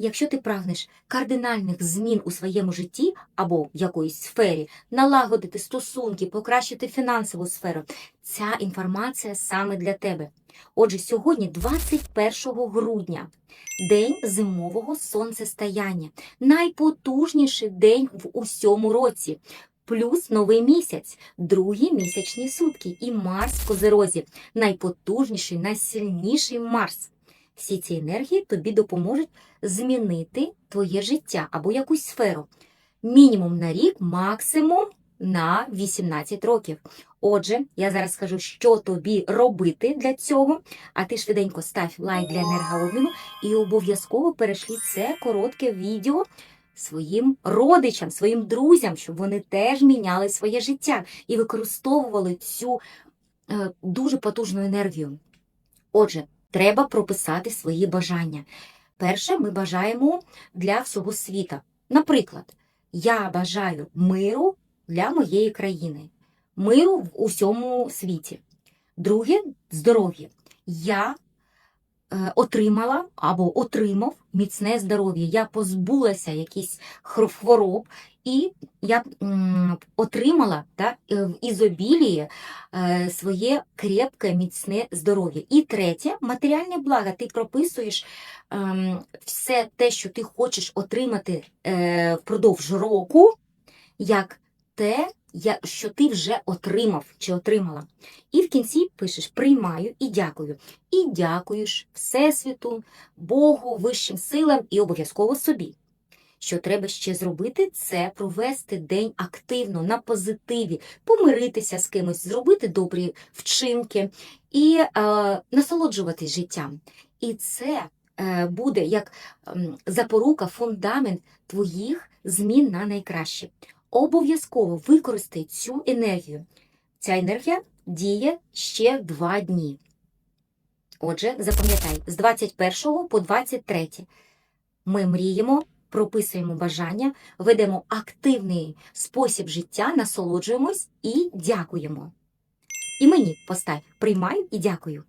Якщо ти прагнеш кардинальних змін у своєму житті або в якоїсь сфері, налагодити стосунки, покращити фінансову сферу, ця інформація саме для тебе. Отже, сьогодні, 21 грудня, день зимового сонцестояння, найпотужніший день в усьому році. Плюс новий місяць, другі місячні сутки, і Марс в Козерозі, найпотужніший, найсильніший Марс. Всі ці енергії тобі допоможуть змінити твоє життя або якусь сферу. Мінімум на рік, максимум на 18 років. Отже, я зараз скажу, що тобі робити для цього, а ти швиденько став лайк для енергообміну і обов'язково перешлі це коротке відео своїм родичам, своїм друзям, щоб вони теж міняли своє життя і використовували цю е, дуже потужну енергію. Отже, треба прописати свої бажання. Перше, ми бажаємо для всього світа. Наприклад, я бажаю миру для моєї країни, миру в усьому світі. Друге здоров'я. Я е, отримала або отримав міцне здоров'я. Я позбулася якихось хвороб, і я отримала та, е, в ізобілії е, своє крепке, міцне здоров'я. І третє матеріальне благо. Ти прописуєш ем, все те, що ти хочеш отримати е, впродовж року, як те, що ти вже отримав чи отримала. І в кінці пишеш приймаю і дякую. І дякуєш Всесвіту, Богу, вищим силам і обов'язково собі. Що треба ще зробити, це провести день активно, на позитиві, помиритися з кимось, зробити добрі вчинки і е, насолоджуватись життям. І це е, буде як ем, запорука, фундамент твоїх змін на найкраще. Обов'язково використай цю енергію. Ця енергія діє ще два дні. Отже, запам'ятай, з 21 по 23 ми мріємо, прописуємо бажання, ведемо активний спосіб життя, насолоджуємось і дякуємо. І мені постав приймаю і дякую.